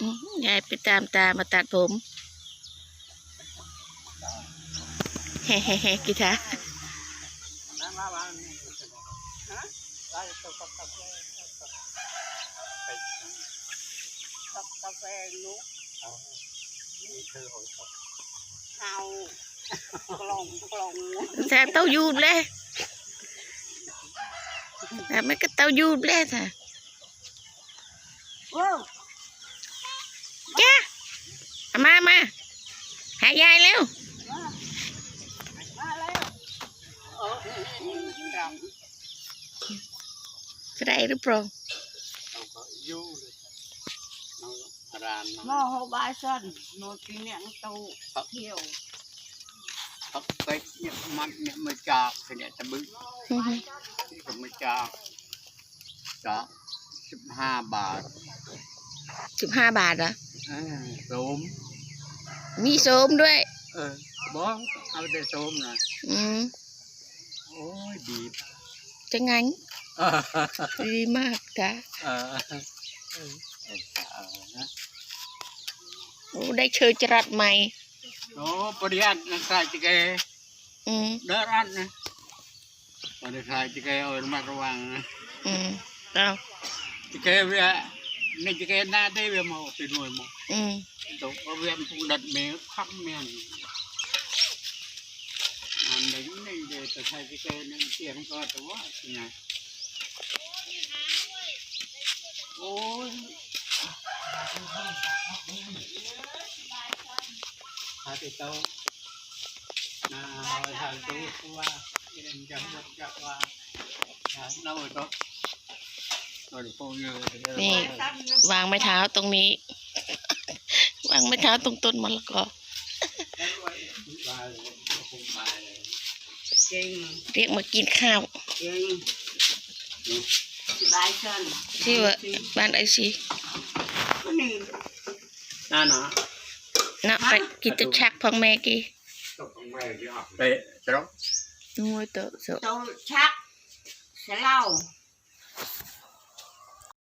อืมยายไปตามตามาตัดผมเฮ้เฮ้เฮ้กีตาร์น้ำมาบ้านนี่ฮะได้ตกกาแฟกับกาแฟนุ๊กนี่คือโอ้ยเอากล่องกล่อง Sao tao vui lên Là mấy cái tao vui lên hả โอ้ Cha à, Ma ma Hạ dài leo มาแล้วเออดัง Cái đây đúng rồi เราก็ยู่เลยน้องรานน้อง Nó hô ba sân, nó kỷ niệm tàu thiểu. เขาไปเนี่ยมันเนี่ยมาจากเนี่ยตะบึงนี่ก็มาจากจากสิบห้าบาท Chụp hai bà đó เออ โสม Mi xôm đuôi เออบอกเอาแต่โสมนะ ừ. โอ้ยดี Chân anh เออ Đi mát cả เออเออเออเออนะ Ủa đây chơi chặt mày โอ้ปริยัตินักสายจิเก ừ. เดินอันนะปริสายจิเกเอาระมัดระวังนะ Ừ. Đâu จิเกเวียในจิเกหน้าได้เวียมาเป็นหน่วยมา ừ. ตกเวียมทุงดัดเมฆคับเมียนอันนี้นี่เดี๋ยวจะใช้จิเกนั่นเสีย งก็แต่ว่าไงโอ้ยหาติดโตานาเอาไปทางตู้ว่าเรื่องจำวัดจักว่าเร นี่วางไม้เท้าตรงนี้ วางไม้เท้าตรงต้นมะละกอ Trình, เรียกมากินข้าว trình. Ba sân. ที่ว่าบ้านไอซี Cái này น่าหนานะไปกินตะชักพังแม่กี้ไปจะร้องงวยเตอะเสอะ tàu chắc sẽ lau.